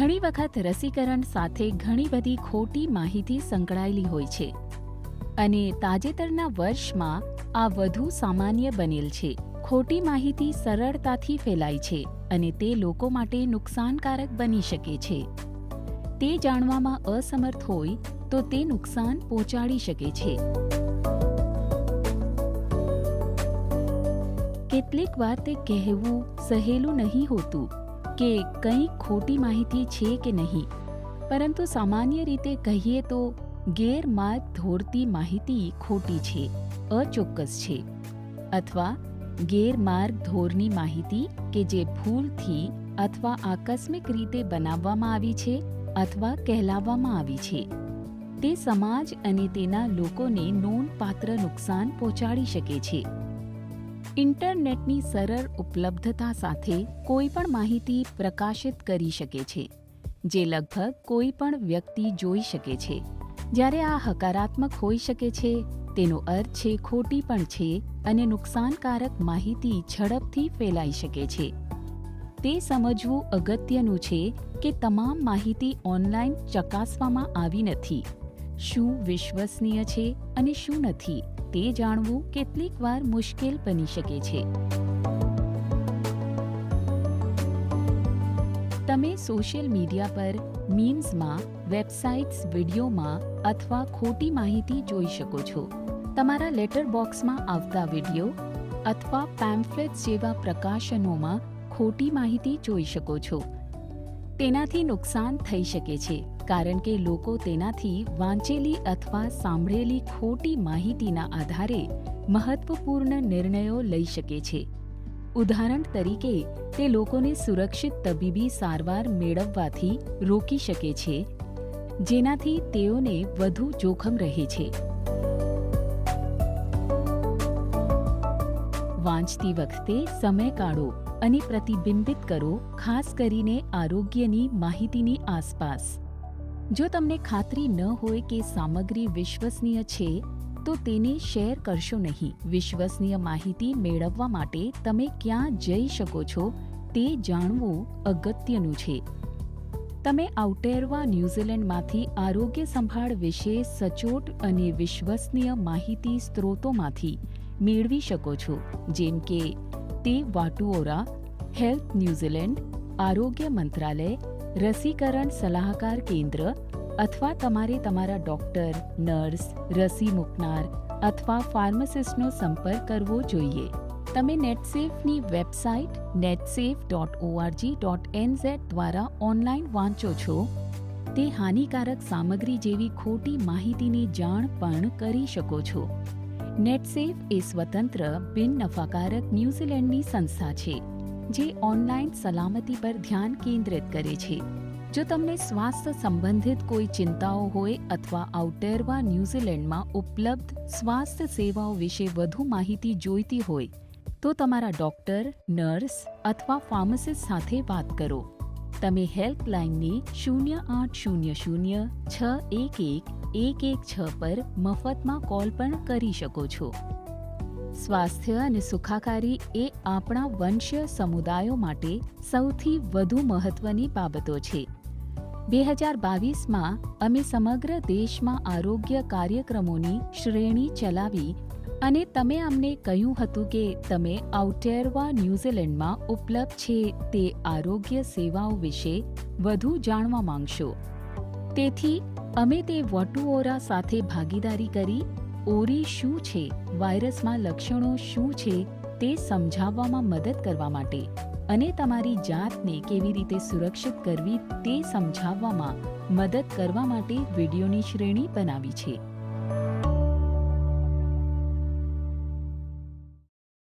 ઘણી વખત રસીકરણ સાથે ઘણી બધી ખોટી માહિતી સંકળાયેલી હોય છે. અને તાજેતરના વર્ષમાં આ વધુ સામાન્ય બનેલ છે. ખોટી માહિતી સરળતાથી ફેલાય છે અને તે લોકો માટે નુકસાનકારક બની શકે છે. તે જાણવામાં અસમર્થ હોય તો તે નુકસાન પહોંચાડી શકે છે. કેટલીક વાર તે કહેવું સહેલું નહીં હોતું. કે કંઈ ખોટી માહિતી છે કે નહીં? પરંતુ સામાન્ય રીતે કહીએ તો ગેરમાર્ગ ધોરતી માહિતી ખોટી છે, અચોક્કસ છે. અથવા ગેરમાર્ગ ધોરની માહિતી કે જે ભૂલથી અથવા આકસ્મિક રીતે બનાવવામાં આવી છે અથવા કહેલાવવામાં આવી છે. તે સમાજ અને તેના લોકોને નોંધપાત્ર નુકસાન પહોંચાડી શકે છે. ઇન્ટરનેટની સરળ ઉપલબ્ધતા સાથે કોઈ પણ માહિતી પ્રકાશિત કરી શકે છે, જે લગભગ કોઈ પણ વ્યક્તિ જોઈ શકે છે. જ્યારે આ હકારાત્મક હોઈ શકે છે, તેનો અર્થ છે ખોટી પણ છે અને નુકસાનકારક માહિતી ઝડપથી ફેલાઈ શકે છે. તે સમજવું અગત્યનું છે કે તમામ માહિતી ઓનલાઈન ચકાસવામાં આવી નથી. શું વિશ્વસનીય છે અને શું નથી તે જાણવું કેટલીક વાર મુશ્કેલ બની શકે છે. તમે સોશિયલ મીડિયા પર મીમ્સમાં, વેબસાઇટ્સ, વિડીયોમાં અથવા ખોટી માહિતી જોઈ શકો છો. તમારા લેટર બોક્સમાં આવતા વીડિયો અથવા પેમ્ફલેટ્સ જેવા પ્રકાશનોમાં ખોટી માહિતી જોઈ શકો છો. તેનાથી નુકસાન થઈ શકે છે, કારણ કે લોકો તેનાથી વાંચેલી અથવા સાંભળેલી ખોટી માહિતીના આધારે મહત્વપૂર્ણ નિર્ણયો લઈ શકે છે. ઉદાહરણ તરીકે, તે લોકોને સુરક્ષિત તબીબી સારવાર મેળવવાથી રોકી શકે છે, જેનાથી તેઓને વધુ જોખમ રહે છે. વાંચતી વખતે સમય કાઢો. અને પ્રતિબિંબિત કરો, ખાસ કરીને આરોગ્યની માહિતીની આસપાસ. જો તમને ખાતરી ન હોય કે સામગ્રી વિશ્વસનીય છે, તો તેને શેર કરશો નહીં. વિશ્વસનીય માહિતી મેળવવા માટે તમે ક્યાં જઈ શકો છો, તે જાણવું અગત્યનું છે. તમે આઉટેરવા ન્યૂઝીલેન્ડમાંથી આરોગ્ય સંભાળ વિશે સચોટ અને વિશ્વસનીય માહિતી સ્ત્રોતોમાંથી મેળવી શકો છો, જેમ કે તે વાટુઓરા હેલ્થ ન્યૂઝીલેન્ડ આરોગ્ય મંત્રાલય રસીકરણ સલાહકાર કેન્દ્ર અથવા તમારે તમારા ડોક્ટર નર્સ રસી મૂકનાર અથવા ફાર્માસિસ્ટનો સંપર્ક કરવો જોઈએ તમે નેટસેફની website Netsafe dot O R G dot N Z દ્વારા ઓનલાઈન વાંચો છો તે હાનિકારક સામગ્રી જેવી ખોટી માહિતીની જાણ પણ કરી શકો છો નેટસેફ એ સ્વતંત્ર બિન નફાકારક ન્યૂઝીલેન્ડની સંસ્થા છે, જે ઓનલાઈન સલામતી પર ધ્યાન કેન્દ્રિત કરે છે. જો તમને સ્વાસ્થ્ય સંબંધિત કોઈ ચિંતાઓ હોય અથવા આઉટેરવા ન્યૂઝીલેન્ડમાં ઉપલબ્ધ સ્વાસ્થ્ય સેવાઓ વિશે વધુ માહિતી જોઈતી હોય, તો તમારા ડોક્ટર, નર્સ અથવા ફાર્મસિસ્ટ સાથે વાત કરો. તમે હેલ્પલાઇનની શૂન્ય આઠ શૂન્ય શૂન્ય છ એક એક એક એક છ પર મફતમાં કોલ પણ કરી શકો છો. સ્વાસ્થ્ય અને સુખાકારી એ આપણા વંશ્ય સમુદાયો માટે સૌથી વધુ મહત્વની બાબતો છે. બે હજાર બાવીસમાં અમે સમગ્ર દેશમાં આરોગ્ય કાર્યક્રમોની શ્રેણી ચલાવી અને તમે અમને કહ્યું હતું કે તમે આઉટેરવા ન્યૂઝીલેન્ડમાં ઉપલબ્ધ છે તે આરોગ્ય સેવાઓ વિશે વધુ જાણવા માંગશો. તેથી, અમે તે વટુઓરા સાથે ભાગીદારી કરી, ઓરી શું છે, વાયરસમાં લક્ષણો શું છે તે સમજાવવામાં મદદ કરવા માટે અને તમારી જાતને કેવી રીતે સુરક્ષિત કરવી તે સમજાવવામાં મદદ કરવા માટે વિડીયોની શ્રેણી બનાવી છે.